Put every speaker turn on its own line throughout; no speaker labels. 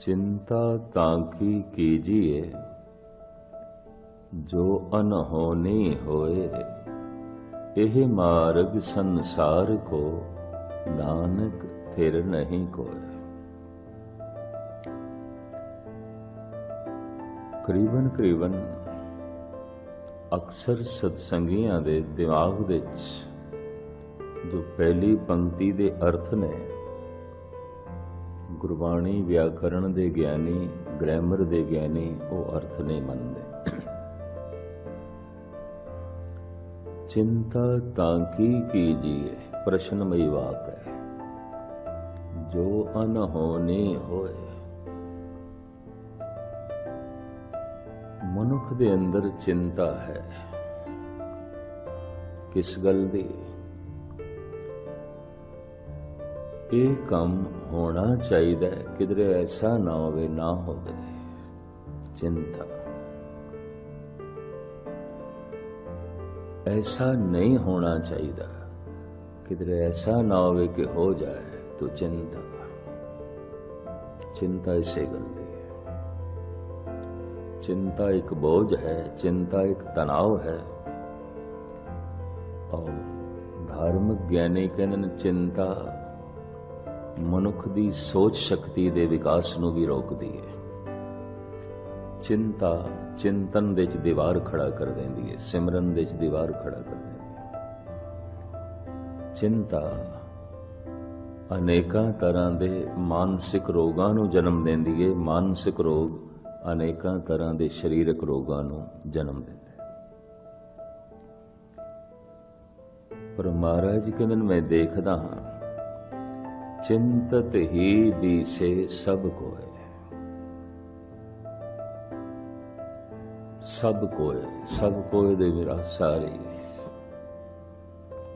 चिंता ताकी कीजिए ਜੋ ਅਨਹੋਨੀ ਹੋਏ ਇਹ ਮਾਰਗ ਸੰਸਾਰ ਕੋ ਨਾਨਕ ਥਿਰ ਨਹੀਂ ਕੋਏ ਕਰੀਬਨ ਕਰੀਬਨ ਅਕਸਰ ਸਤਸੰਗੀਆਂ ਦੇ ਦਿਮਾਗ ਵਿੱਚ ਜੋ ਪਹਿਲੀ ਪੰਕਤੀ ਦੇ ਅਰਥ ਨੇ ਗੁਰਬਾਣੀ ਵਿਆਕਰਣ ਦੇ ਗਿਆਨੀ, ਗ੍ਰਾਮਰ ਦੇ ਗਿਆਨੀ, ਉਹ ਅਰਥ ਨਹੀਂ ਮੰਨਦੇ। ਚਿੰਤਾ ਤਾਂ ਕੀ ਕੀਜੀਏ, ਪ੍ਰਸ਼ਨਮਈ ਵਾਕ ਹੈ। ਜੋ ਅਨਹੋਨੀ ਹੋਏ। ਮਨੁੱਖ ਦੇ ਅੰਦਰ ਚਿੰਤਾ ਹੈ। ਕਿਸ ਗੱਲ ਦੀ? ਇਹ ਕੰਮ ਹੋਣਾ ਚਾਹੀਦਾ ਹੈ ਕਿਧਰੇ ਐਸਾ ਨਾ ਹੋਵੇ ਨਾ ਹੋਵੇ ਚਿੰਤਾ ऐसा नहीं होना चाहिए किधरे ऐसा ना हो कि हो जाए तो चिंता चिंता इसे गलती है चिंता एक बोझ है चिंता एक तनाव है और धार्मिक ज्ञानी कहने चिंता ਮਨੁੱਖ ਦੀ ਸੋਚ ਸ਼ਕਤੀ ਦੇ ਵਿਕਾਸ ਨੂੰ ਵੀ ਰੋਕਦੀ ਹੈ। ਚਿੰਤਾ ਚਿੰਤਨ ਦੇ ਵਿੱਚ ਦੀਵਾਰ ਖੜਾ ਕਰ ਦਿੰਦੀ ਹੈ, ਸਿਮਰਨ ਦੇ ਵਿੱਚ ਦੀਵਾਰ ਖੜਾ ਕਰ ਦਿੰਦੀ ਹੈ। ਚਿੰਤਾ ਅਨੇਕਾਂ ਤਰ੍ਹਾਂ ਦੇ ਮਾਨਸਿਕ ਰੋਗਾਂ ਨੂੰ ਜਨਮ ਦਿੰਦੀ ਹੈ, ਮਾਨਸਿਕ ਰੋਗ ਅਨੇਕਾਂ ਤਰ੍ਹਾਂ ਦੇ ਸਰੀਰਕ ਰੋਗਾਂ ਨੂੰ ਜਨਮ ਦਿੰਦੇ ਪਰ ਮਹਾਰਾਜ ਕਹਿੰਦੇ ਮੈਂ ਦੇਖਦਾ ਹਾਂ ਚਿੰਤਤ ਹੀ ਦੀਸੇ ਸਭ ਕੋਏ ਸਭ ਕੋਏ ਸਭ ਕੋਏ ਦੇ ਮੇਰਾ ਸਾਰੇ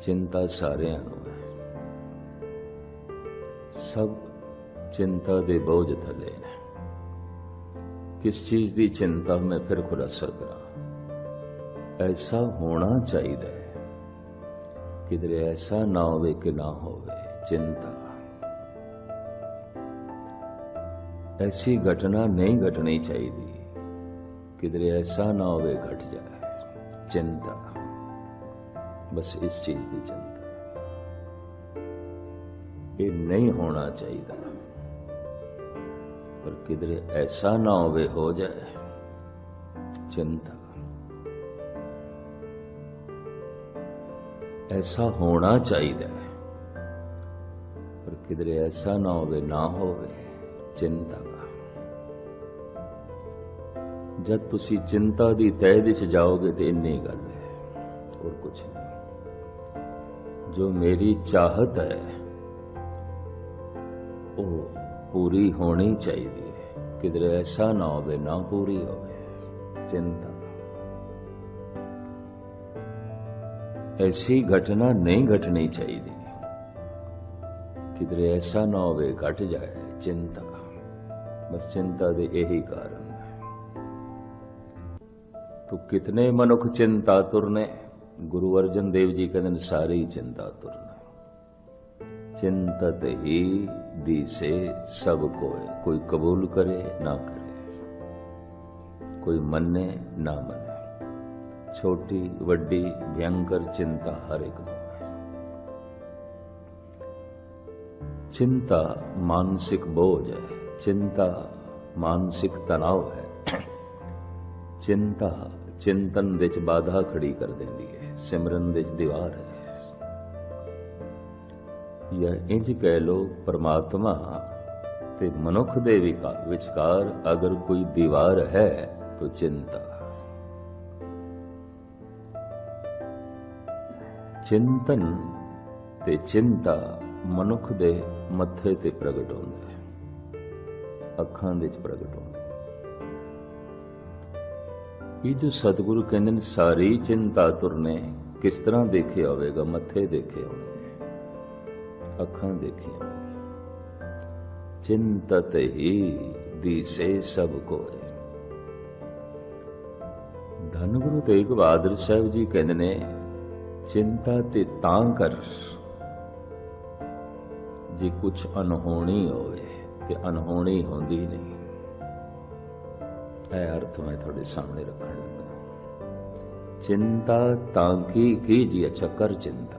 ਚਿੰਤਾ ਸਾਰਿਆਂ ਨੂੰ ਸਭ ਚਿੰਤਾ ਦੇ ਬੋਝ ਥੱਲੇ ਨੇ ਕਿਸ ਚੀਜ਼ ਦੀ ਚਿੰਤਾ ਮੈਂ ਫਿਰ ਖੁਲਾਸਾ ਕਰਾਂ? ਐਸਾ ਹੋਣਾ ਚਾਹੀਦਾ ਹੈ। ਕਿਧਰੇ ਐਸਾ ਨਾ ਹੋਵੇ ਕਿ ਨਾ ਹੋਵੇ ਚਿੰਤਾ। ਐਸੀ ਘਟਨਾ ਨਹੀਂ ਘਟਣੀ ਚਾਹੀਦੀ ਕਿਦਰੇ ਐਸਾ ਨਾ ਹੋਵੇ ਘਟ ਜਾਏ ਚਿੰਤਾ ਬਸ ਇਸ ਚੀਜ਼ ਦੀ ਚਿੰਤਾ ਇਹ ਨਹੀਂ ਹੋਣਾ ਚਾਹੀਦਾ ਪਰ ਕਿਦਰੇ ਐਸਾ ਨਾ ਹੋਵੇ ਹੋ ਜਾਏ ਚਿੰਤਾ ਐਸਾ ਹੋਣਾ ਚਾਹੀਦਾ ਪਰ ਕਿਦਰੇ ਐਸਾ ਨਾ ਹੋਵੇ ਨਾ ਹੋਵੇ ਚਿੰਤਾ ਜਦ ਤੁਸੀਂ ਚਿੰਤਾ ਦੀ ਤਹਿ ਚ ਜਾਓਗੇ ਤੇ ਇੰਨੀ ਗੱਲ ਹੈ, ਹੋਰ ਕੁਝ ਨਹੀਂ। ਜੋ ਮੇਰੀ ਚਾਹਤ ਹੈ, ਉਹ ਪੂਰੀ ਹੋਣੀ ਚਾਹੀਦੀ ਹੈ। ਕਿਧਰੇ ਐਸਾ ਨਾ ਹੋਵੇ, ਨਾ ਪੂਰੀ ਹੋਵੇ। ਚਿੰਤਾ। ਐਸੀ ਘਟਨਾ ਨਹੀਂ ਘਟਣੀ ਚਾਹੀਦੀ। ਕਿਧਰੇ ਐਸਾ ਨਾ ਹੋਵੇ, ਘਟ ਜਾਏ। ਚਿੰਤਾ। ਬਸ ਚਿੰਤਾ ਦੇ ਇਹੀ ਕਾਰਨ ਤੋ ਕਿਤਨੇ ਮਨੁੱਖ ਚਿੰਤਾ ਤੁਰਨੇ ਗੁਰੂ ਅਰਜਨ ਦੇਵ ਜੀ ਕਹਿੰਦੇ ਸਾਰੇ ਹੀ ਚਿੰਤਾ ਤੁਰਨੇ ਚਿੰਤਤ ਹੀ ਦੀਸੇ ਸਭ ਕੋਏ ਕੋਈ ਕਬੂਲ ਕਰੇ ਨਾ ਕਰੇ ਕੋਈ ਮੰਨੇ ਨਾ ਮੰਨੇ ਛੋਟੀ ਵੱਡੀ ਭਿਆੰਕਰ ਚਿੰਤਾ ਹਰ ਇੱਕ ਨੂੰ ਚਿੰਤਾ ਮਾਨਸਿਕ ਬੋਝ ਹੈ ਚਿੰਤਾ ਮਾਨਸਿਕ ਤਣਾਅ ਹੈ ਚਿੰਤਾ, ਚਿੰਤਨ ਵਿੱਚ ਬਾਧਾ ਖੜੀ ਕਰ ਦਿੰਦੀ ਹੈ। ਸਿਮਰਨ ਵਿੱਚ ਦੀਵਾਰ ਹੈ। ਇਹ ਇੰਜ ਕਹਿ ਲੋ ਪਰਮਾਤਮਾ ਤੇ ਮਨੁੱਖ ਦੇ ਵਿਚਕਾਰ ਅਗਰ ਕੋਈ ਦੀਵਾਰ ਹੈ, ਤਾਂ ਚਿੰਤਾ। ਚਿੰਤਨ ਤੇ ਚਿੰਤਾ ਮਨੁੱਖ ਦੇ ਮੱਥੇ ਤੇ ਪ੍ਰਗਟ ਹੁੰਦਾ ਹੈ। ਅੱਖਾਂ ਦੇ ਵਿੱਚ ਪ੍ਰਗਟ ਹੁੰਦਾ ਇਹ ਜੋ ਸਤਿਗੁਰੂ ਕਹਿੰਦੇ ਨੇ, ਸਾਰੀ ਚਿੰਤਾ ਤੁਰਨੇ, ਕਿਸ ਤਰ੍ਹਾਂ ਦੇਖਿਆ ਹੋਵੇਗਾ, ਮੱਥੇ ਦੇਖੇ ਹੋਣਗੇ। ਅੱਖਾਂ ਦੇਖੀਆਂ ਚਿੰਤਤ ਹੀ ਦੀਸੇ ਸਭ ਕੋਏ। ਧੰਨ ਗੁਰੂ ਤੇਗ ਬਹਾਦਰ ਸਾਹਿਬ ਜੀ ਕਹਿੰਦੇ ਨੇ, ਚਿੰਤਾ ਤੇ ਤਾਂ ਕਰ, ਜੇ ਕੁਝ ਅਨਹੋਣੀ ਹੋਵੇ, ਤੇ ਅਨਹੋਣੀ ਹੁੰਦੀ ਨਹੀਂ। ਇਹ ਅਰਥ ਮੈਂ ਤੁਹਾਡੇ ਸਾਹਮਣੇ ਰੱਖਣ ਲੱਗਾ। ਚਿੰਤਾ ਤਾਂ ਕੀ ਜੀ ਅੱਛਾ ਕਰ ਚਿੰਤਾ?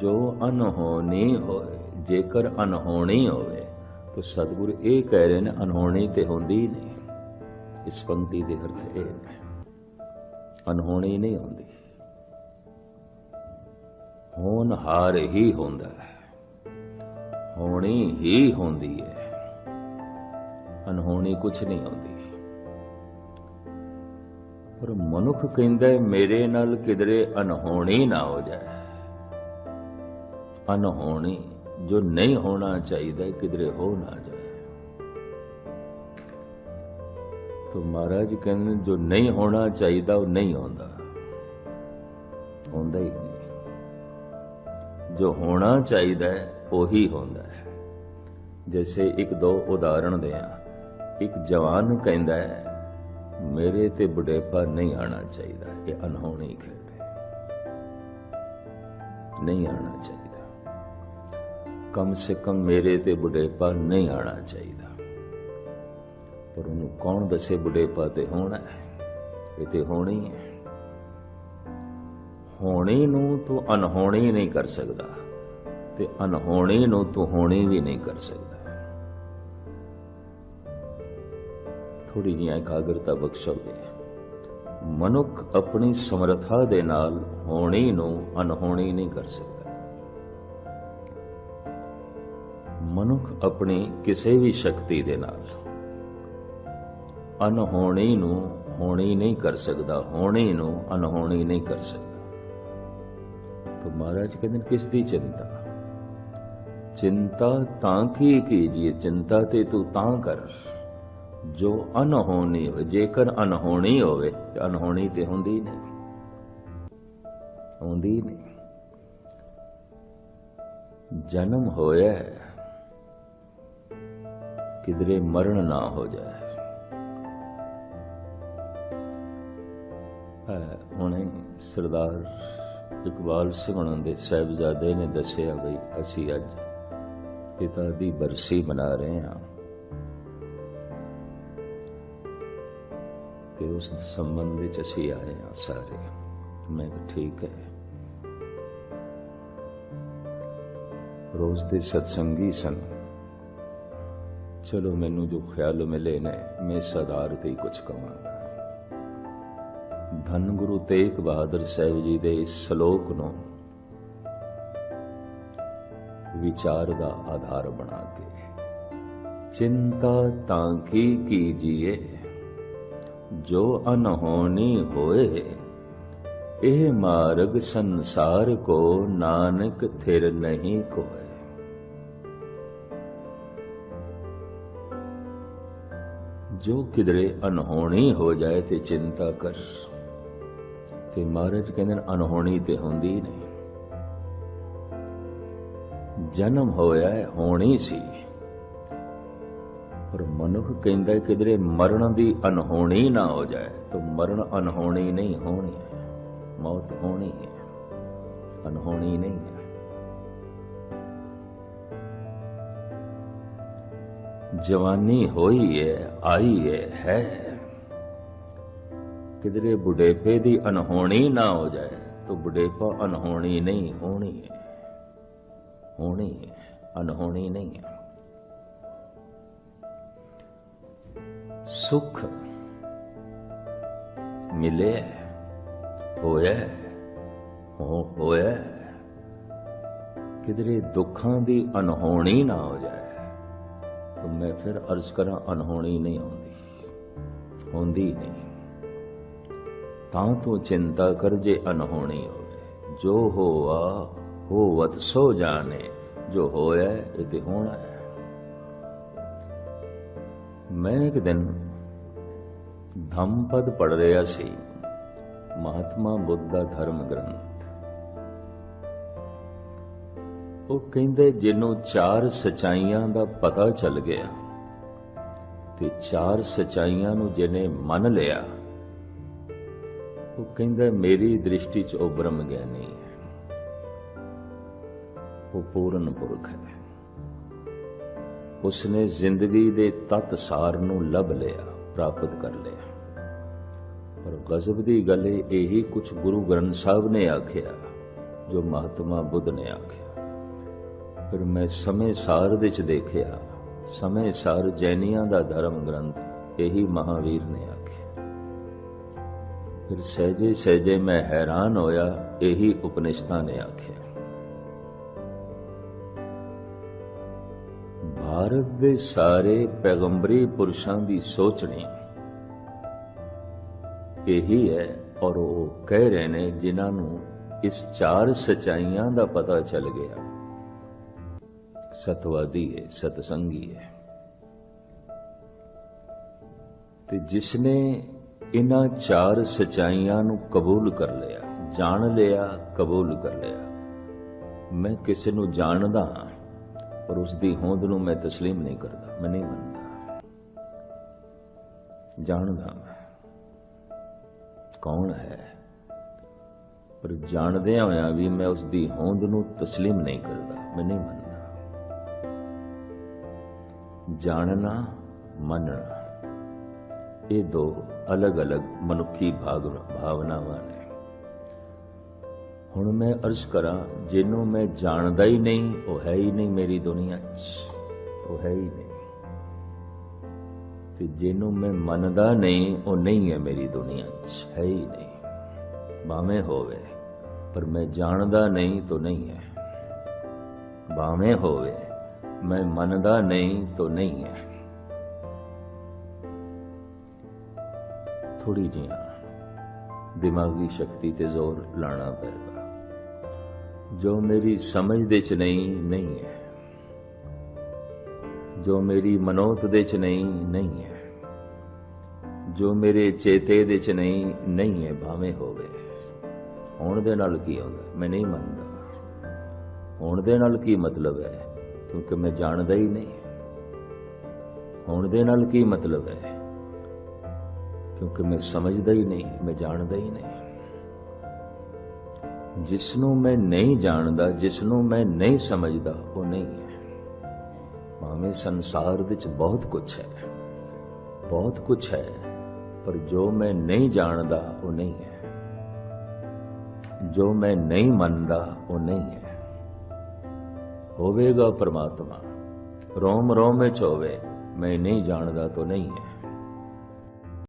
ਜੋ ਅਨਹੋਣੀ ਹੋਏ, ਜੇਕਰ ਅਨਹੋਣੀ ਹੋਵੇ, ਤਾਂ ਸਤਿਗੁਰ ਇਹ ਕਹਿ ਰਹੇ ਨੇ ਅਨਹੋਣੀ ਤੇ ਹੁੰਦੀ ਨਹੀਂ। ਇਸ ਪੰਕਤੀ ਦੇ ਅਰਥ ਇਹ ਨੇ ਅਨਹੋਣੀ ਨਹੀਂ ਹੁੰਦੀ। ਹੋਣ ਹਾਰ ਹੀ ਹੁੰਦਾ ਹੈ। ਹੋਣੀ ਹੀ ਹੁੰਦੀ ਹੈ। ਅਨਹੋਣੀ ਕੁਝ ਨਹੀਂ ਆਉਂਦੀ। ਪਰ ਮਨੁੱਖ ਕਹਿੰਦਾ ਮੇਰੇ ਨਾਲ ਕਿਦਰੇ ਅਨਹੋਣੀ ਨਾ ਹੋ ਜਾਏ। ਅਨਹੋਣੀ ਜੋ ਨਹੀਂ ਹੋਣਾ ਚਾਹੀਦਾ ਕਿਦਰੇ ਹੋ ਨਾ ਜਾਏ। ਤੋ ਮਹਾਰਾਜ ਕਹਿੰਦੇ, ਜੋ ਨਹੀਂ ਹੋਣਾ ਚਾਹੀਦਾ, ਉਹ ਨਹੀਂ ਹੁੰਦਾ ਹੁੰਦਾ ਹੀ ਨਹੀਂ। ਜੋ ਹੋਣਾ ਚਾਹੀਦਾ ਉਹੀ ਹੁੰਦਾ ਹੈ। ਜੈਸੇ ਇੱਕ ਦੋ ਉਦਾਹਰਣ ਦਿਆਂ। ਇੱਕ ਜਵਾਨ ਨੂੰ ਕਹਿੰਦਾ ਹੈ, ਮੇਰੇ ਤੇ ਬੁਢੇਪਾ ਨਹੀਂ ਆਣਾ ਚਾਹੀਦਾ ਇਹ ਅਨਹੋਣੀ ਖੇਡ। ਹੈ ਨਹੀਂ ਆਣਾ ਚਾਹੀਦਾ। ਕਮ ਸੇ ਕਮ ਮੇਰੇ ਤੇ ਬੁਢੇਪਾ ਨਹੀਂ ਆਣਾ ਚਾਹੀਦਾ। ਪਰ ਉਹਨੂੰ ਕੌਣ ਦੱਸੇ ਬੁਢੇਪਾ ਤੇ ਹੋਣਾ ਹੈ? ਇਹ ਤੇ ਹੋਣੀ ਹੈ। ਹੋਣੀ ਨੂੰ ਤੂੰ ਅਨਹੋਣੀ ਨਹੀਂ ਕਰ ਸਕਦਾ ਤੇ ਅਨਹੋਣੀ ਨੂੰ ਤੂੰ ਹੋਣੀ ਵੀ ਨਹੀਂ ਕਰ ਸਕਦਾ। ਥੋੜੀ ਜਿਹੀ ਇਕਾਗਰਤਾ ਬਖਸ਼ਾਉਂਦੇ ਮਨੁੱਖ ਆਪਣੀ ਸਮਰੱਥਾ ਦੇ ਨਾਲ ਹੋਣੀ ਨੂੰ ਅਨਹੋਣੀ ਨਹੀਂ ਕਰ ਸਕਦਾ। ਮਨੁੱਖ ਆਪਣੀ ਕਿਸੇ ਵੀ ਸ਼ਕਤੀ ਦੇ ਨਾਲ ਅਨਹੋਣੀ ਨੂੰ ਹੋਣੀ ਨਹੀਂ ਕਰ ਸਕਦਾ, ਹੋਣੀ ਨੂੰ ਅਨਹੋਣੀ ਨਹੀਂ ਕਰ ਸਕਦਾ। ਤਾਂ ਮਹਾਰਾਜ ਕਹਿੰਦੇ ਕਿਸ ਦੀ ਚਿੰਤਾ? ਚਿੰਤਾ ਤਾਂ ਕੀ ਜੀ ਚਿੰਤਾ ਤੇ ਤੂੰ ਤਾਂ ਕਰ। ਜੋ ਅਨਹੋਣੀ ਹੋਵੇ ਜੇਕਰ ਅਨਹੋਣੀ ਹੋਵੇ ਤੇ ਅਨਹੋਣੀ ਤੇ ਹੁੰਦੀ ਨਹੀਂ। ਹੁੰਦੀ ਨਹੀਂ। ਜਨਮ ਹੋਇਆ ਹੈ, ਕਿਧਰੇ ਮਰਨ ਨਾ ਹੋ ਜਾਏ। ਹੁਣੇ ਸਰਦਾਰ ਇਕਬਾਲ ਸਿੰਘ ਉਹਨਾਂ ਦੇ ਸਾਹਿਬਜ਼ਾਦੇ ਨੇ ਦੱਸਿਆ ਬਈ ਅਸੀਂ ਅੱਜ ਪਿਤਾ ਦੀ ਬਰਸੀ ਮਨਾ ਰਹੇ ਹਾਂ। ਉਸ ਸੰਬੰਧ ਵਿੱਚ ਅਸੀਂ ਆਏ ਹਾਂ ਸਾਰੇ। ਮੈਂ ਕਿਹਾ ਠੀਕ ਹੈ। ਰੋਜ਼ ਦੇ ਸਤਸੰਗੀ ਸਨ। ਚਲੋ ਮੈਨੂੰ ਜੋ ਖਿਆਲ ਮਿਲੇ ਨੇ, ਮੈਂ ਸਦਾਰ ਤੇ ਹੀ ਕੁਝ ਕਵਾਂਗਾ ਧੰਨ ਗੁਰੂ ਤੇਗ ਬਹਾਦਰ ਸਾਹਿਬ ਜੀ ਦੇ ਇਸ ਸ਼ਲੋਕ ਨੂੰ ਵਿਚਾਰ ਦਾ ਆਧਾਰ ਬਣਾ ਕੇ। ਚਿੰਤਾ ਤਾਂ ਕੀ ਕੀਜੀਏ ਜੋ ਅਨਹੋਣੀ ਹੋਏ, ਇਹ ਮਾਰਗ ਸੰਸਾਰ ਕੋ ਨਾਨਕ ਥਿਰ ਨਹੀਂ ਕੋਏ। ਜੋ ਕਿਧਰੇ ਅਨਹੋਣੀ ਹੋ ਜਾਏ ਤੇ ਚਿੰਤਾ ਕਰ, ਤੇ ਮਹਾਰਾਜ ਕਹਿੰਦੇ ਨੇ ਅਨਹੋਣੀ ਤੇ ਹੁੰਦੀ ਨਹੀਂ। ਜਨਮ ਹੋਇਆ ਹੋਣੀ ਸੀ। ਪਰ ਮਨੁੱਖ ਕਹਿੰਦਾ ਹੈ ਕਿਧਰੇ ਮਰਨ ਦੀ ਅਨਹੋਣੀ ਨਾ ਹੋ ਜਾਏ, ਤਾਂ ਮਰਨ ਅਨਹੋਣੀ ਨਹੀਂ ਹੋਣੀ ਹੈ, ਮੌਤ ਹੋਣੀ ਹੈ ਅਨਹੋਣੀ ਨਹੀਂ ਹੈ। ਜਵਾਨੀ ਹੋਈ ਹੈ, ਆਈ ਹੈ ਹੈ। ਕਿਧਰੇ ਬੁਢੇਪੇ ਦੀ ਅਨਹੋਣੀ ਨਾ ਹੋ ਜਾਏ, ਤਾਂ ਬੁਢੇਪਾ ਅਨਹੋਣੀ ਨਹੀਂ ਹੋਣੀ ਹੈ ਹੋਣੀ ਹੈ ਅਨਹੋਣੀ ਨਹੀਂ ਹੈ। ਸੁਖ ਮਿਲੇ, ਹੋਇਆ, ਹੋ ਹੋਇਆ। ਕਿਧਰੇ ਦੁੱਖਾਂ ਦੀ ਅਨਹੋਣੀ ਨਾ ਹੋ ਜਾਏ, ਤਾਂ ਮੈਂ ਫਿਰ ਅਰਜ਼ ਕਰਾਂ ਅਨਹੋਣੀ ਨਹੀਂ ਹੁੰਦੀ ਹੁੰਦੀ ਨਹੀਂ। ਤਾਂ ਤੂੰ ਚਿੰਤਾ ਕਰ ਜੇ ਅਨਹੋਣੀ ਹੋਵੇ, ਜੋ ਹੋਆ ਹੋਵਤ ਸੋ ਜਾਣੇ, ਜੋ ਹੋਇਆ ਇਹ ਤੇ ਹੋਣਾ ਮੈਂ ਇੱਕ ਦਿਨ ਧੰਮਪਦ ਪੜ ਰਿਹਾ ਸੀ, ਮਹਾਤਮਾ ਬੁੱਧ ਦਾ ਧਰਮ ਗ੍ਰੰਥ। ਉਹ ਕਹਿੰਦੇ, ਜਿਹਨੂੰ ਚਾਰ ਸਚਾਈਆਂ ਦਾ ਪਤਾ ਚੱਲ ਗਿਆ ਤੇ ਚਾਰ ਸਚਾਈਆਂ ਨੂੰ ਜਿਹਨੇ ਮੰਨ ਲਿਆ, ਉਹ ਕਹਿੰਦਾ, ਮੇਰੀ ਦ੍ਰਿਸ਼ਟੀ 'ਚ ਉਹ ਬ੍ਰਹਮ ਗਿਆਨੀ ਹੈ। ਉਹ ਪੂਰਨ ਪੁਰਖ ਹੈ। ਉਸਨੇ ਜ਼ਿੰਦਗੀ ਦੇ ਤਤ ਸਾਰ ਨੂੰ ਲੱਭ ਲਿਆ, ਪ੍ਰਾਪਤ ਕਰ ਲਿਆ। ਪਰ ਗਜ਼ਬ ਦੀ ਗੱਲ ਇਹੀ ਕੁਝ ਗੁਰੂ ਗ੍ਰੰਥ ਸਾਹਿਬ ਨੇ ਆਖਿਆ, ਜੋ ਮਹਾਤਮਾ ਬੁੱਧ ਨੇ ਆਖਿਆ। ਫਿਰ ਮੈਂ ਸਮੇਂ ਸਾਰ ਵਿੱਚ ਦੇਖਿਆ, ਸਮੇਂ ਸਾਰ ਜੈਨੀਆਂ ਦਾ ਧਰਮ ਗ੍ਰੰਥ, ਇਹੀ ਮਹਾਵੀਰ ਨੇ ਆਖਿਆ। ਫਿਰ ਸਹਿਜੇ ਸਹਿਜੇ ਮੈਂ ਹੈਰਾਨ ਹੋਇਆ, ਇਹੀ ਉਪਨਿਸ਼ਦਾਂ ਨੇ ਆਖਿਆ। ਭਾਰਤ ਦੇ ਸਾਰੇ ਪੈਗੰਬਰੀ ਪੁਰਸ਼ਾਂ ਦੀ ਸੋਚਣੀ ਇਹੀ ਹੈ ਔਰ ਉਹ ਕਹਿ ਰਹੇ ਨੇ ਜਿਨ੍ਹਾਂ ਨੂੰ ਇਸ ਚਾਰ ਸਚਾਈਆਂ ਦਾ ਪਤਾ ਚੱਲ ਗਿਆ। ਸਤਵਾਦੀ ਹੈ, ਸਤਸੰਗੀ ਹੈ। ਤੇ ਜਿਸਨੇ ਇਹਨਾਂ ਚਾਰ ਸਚਾਈਆਂ ਨੂੰ ਕਬੂਲ ਕਰ ਲਿਆ, ਜਾਣ ਲਿਆ, ਕਬੂਲ ਕਰ ਲਿਆ, ਮੈਂ ਕਿਸੇ ਨੂੰ ਜਾਣਦਾ ਹਾਂ। ਪਰ ਉਸ ਦੀ ਹੋਂਦ ਨੂੰ ਮੈਂ تسلیم ਨਹੀਂ ਕਰਦਾ ਮੈਂ ਨਹੀਂ ਮੰਨਦਾ ਜਾਣਦਾ ਮੈਂ ਕੌਣ ਹੈ ਪਰ ਜਾਣਦਿਆਂ ਹੋਇਆਂ ਵੀ ਮੈਂ ਉਸ ਦੀ ਹੋਂਦ ਨੂੰ تسلیم ਨਹੀਂ ਕਰਦਾ ਮੈਂ ਨਹੀਂ ਮੰਨਦਾ ਜਾਣਨਾ ਮੰਨਣਾ ਇਹ ਦੋ ਅਲੱਗ-ਅਲੱਗ ਮਨੁੱਖੀ ਭਾਗ ਭਾਵਨਾਵਾਂ ਨੇ ਹੁਣ ਮੈਂ ਅਰਜ਼ ਕਰਾਂ, ਜਿਹਨੂੰ ਮੈਂ ਜਾਣਦਾ ਹੀ ਨਹੀਂ, ਉਹ ਹੈ ਹੀ ਨਹੀਂ ਮੇਰੀ ਦੁਨੀਆ 'ਚ। ਉਹ ਹੈ ਹੀ ਨਹੀਂ। ਤੇ ਜਿਹਨੂੰ ਮੈਂ ਮੰਨਦਾ ਨਹੀਂ, ਉਹ ਨਹੀਂ ਹੈ ਮੇਰੀ ਦੁਨੀਆ 'ਚ। ਹੈ ਹੀ ਨਹੀਂ। ਭਾਵੇਂ ਹੋਵੇ, ਪਰ ਮੈਂ ਜਾਣਦਾ ਨਹੀਂ ਤਾਂ ਨਹੀਂ ਹੈ। ਭਾਵੇਂ ਹੋਵੇ, ਮੈਂ ਮੰਨਦਾ ਨਹੀਂ ਤਾਂ ਨਹੀਂ ਹੈ। ਥੋੜੀ ਜਿਹੀ ਦਿਮਾਗੀ ਸ਼ਕਤੀ ਤੇ ਜ਼ੋਰ ਲਾਣਾ ਪਏਗਾ। ਜੋ ਮੇਰੀ ਸਮਝ ਦੇ ਚ ਨਹੀਂ ਨਹੀਂ ਹੈ। ਜੋ ਮੇਰੀ ਮਨੋਤ ਦੇ ਚ ਨਹੀਂ ਨਹੀਂ ਹੈ। ਜੋ ਮੇਰੇ ਚੇਤੇ ਦੇ ਚ ਨਹੀਂ ਨਹੀਂ ਹੈ, ਭਾਵੇਂ ਹੋਵੇ। ਹੋਣ ਦੇ ਨਾਲ ਕੀ ਹੁੰਦਾ? ਮੈਂ ਨਹੀਂ ਮੰਨਦਾ। ਹੋਣ ਦੇ ਨਾਲ ਕੀ ਮਤਲਬ ਹੈ? ਕਿਉਂਕਿ ਮੈਂ ਜਾਣਦਾ ਹੀ ਨਹੀਂ। ਹੋਣ ਦੇ ਨਾਲ ਕੀ ਮਤਲਬ ਹੈ? ਕਿਉਂਕਿ ਮੈਂ ਸਮਝਦਾ ਹੀ ਨਹੀਂ, ਮੈਂ ਜਾਣਦਾ ਹੀ ਨਹੀਂ। ਜਿਸ ਨੂੰ ਮੈਂ ਨਹੀਂ ਜਾਣਦਾ ਜਿਸ ਨੂੰ ਮੈਂ ਨਹੀਂ ਸਮਝਦਾ, ਉਹ ਨਹੀਂ ਹੈ। ਭਾਵੇਂ ਸੰਸਾਰ ਵਿੱਚ ਬਹੁਤ ਕੁਝ ਹੈ, ਬਹੁਤ ਕੁਝ ਹੈ, ਪਰ ਜੋ ਮੈਂ ਨਹੀਂ ਜਾਣਦਾ, ਉਹ ਨਹੀਂ ਹੈ। ਜੋ ਮੈਂ ਨਹੀਂ ਮੰਨਦਾ, ਉਹ ਨਹੀਂ ਹੈ। ਹੋਵੇਗਾ ਪਰਮਾਤਮਾ। ਰੋਮ ਰੋਮ ਵਿੱਚ ਹੋਵੇ, ਮੈਂ ਨਹੀਂ ਜਾਣਦਾ, ਤਾਂ ਨਹੀਂ ਹੈ।